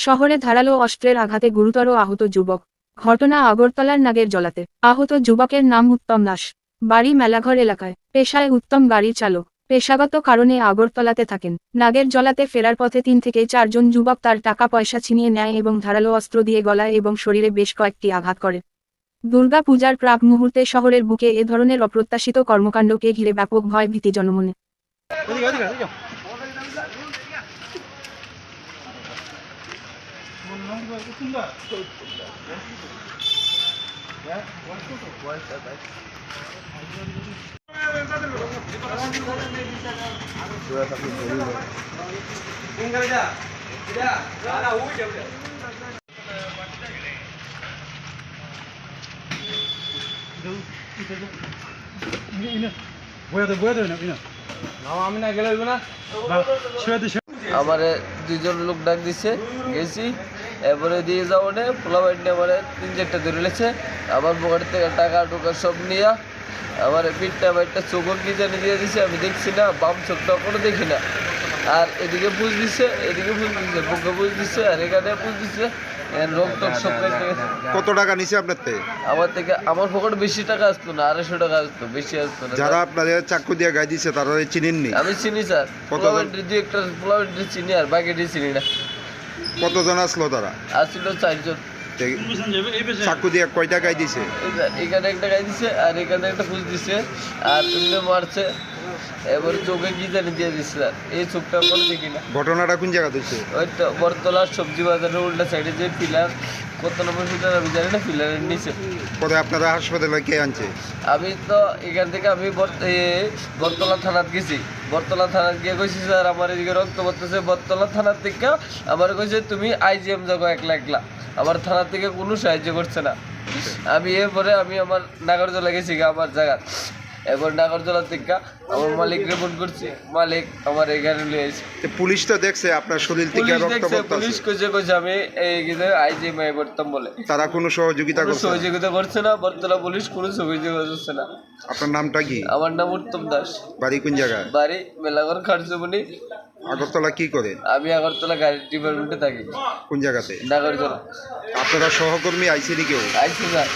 শহরে ধারালো অস্ত্রের আঘাতে গুরুতর আহত যুবক। ঘটনা আগরতলার নাগের জলাতে। আহত যুবকের নাম উত্তম দাস। বাড়ি মেলাঘর এলাকায়। পেশায় উত্তম গাড়ি চালক। পেশাগত কারণে আগরতলাতে থাকেন। নাগের জলাতে ফেরার পথে তিন থেকে চারজন যুবক তার টাকা পয়সা ছিনিয়ে নেয় এবং ধারালো অস্ত্র দিয়ে গলায় এবং শরীরে বেশ কয়েকটি আঘাত করে। দুর্গা পূজার প্রাক মুহূর্তে শহরের বুকে এ ধরনের অপ্রত্যাশিত কর্মকাণ্ডকে ঘিরে ব্যাপক ভয় ভীতি জনমনে এদিকে এদিকে এদিকে বয়া দে বয়া দে না ইনা আমি না গেলে আমারে দুইজন লোক ডাক দিছে গেছি। এরপরে দিয়ে যাব নে পোলা বাইটে আমারে তিন চারটা ধরে লেছে আমার পকেট থেকে টাকা টুকা সব নিয়া আমার পিঠটা বাইটটা চোখও কি জানি দিয়ে দিছে আমি দেখছি না বাম চোখটা কোনো দেখি না। আর এদিকে বুঝ দিছে এদিকে বুঝ দিছে বুকে বুঝ দিছে আর এখানে বুঝ দিছে। কত টাকা নিছে আপনার থেকে? আমার থেকে আমার পকেট বেশি টাকা আসতো না আড়াইশো টাকা আসতো বেশি আসতো না। যারা আপনাদের চাকু দিয়ে গাই দিছে তারা চিনেননি? আমি চিনি স্যার। একটা পোলা বাইটে চিনি আর বাকিটি চিনি না। কতজন আসলো তারা? আসছিল চারজন। চাকু দিয়ে দিছে? এখানে একটা গাই দিছে আর এখানে একটা ফুল দিছে। আর মারছে। এবার চোখে কি জানি দিয়ে দিচ্ছে আর। এই চোখটা বলে দেখি না ঘটনাটা কোন জায়গা দিচ্ছে ওই তো বরতলার সবজি বাজারের উল্টা সাইডে যে পিলার নম্বর আমি জানি না নিচে। পরে আপনারা হাসপাতালে কে আনছে? আমি তো এখান থেকে আমি বরতলা থানাত গেছি। বরতলা থানাত গিয়ে কইছি স্যার আমার এদিকে রক্ত পড়তেছে। বরতলা থানার থেকে আমার কইছে তুমি আইজিএম যাব একলা একলা। আমার থানার থেকে কোনো সাহায্য করছে না। আমি এরপরে আমি আমার নাগরজলা গেছি আমার জায়গা এবার নাগরজলা থেকে আমার মালিক রিপোর্ট করছি। মালিক আমার এখানে আসছে তে পুলিশ তো দেখছে আপনার শরীর থেকে পুলিশ রক্ত দেখছে পুলিশ কইছে কইছে আমি এই কিন্তু আইজিএম এ করতাম বলে। তারা কোনো সহযোগিতা কোনো করছে না? সহযোগিতা করছে না বরতলা পুলিশ কোনো সহযোগিতা করছে না। আপনার নামটা কি? আমার নাম উত্তম দাস। বাড়ি কোন জায়গায়? বাড়ি মেলাঘর খারজমনি আগরতলা কি করেন আমি আগরতলা গাড়ি ডিপার্টমেন্টে থাকি। কোন জায়গাতে? নাগরজলা আপনারা সহকর্মী আইসিনি কেউ? আইসি স্যার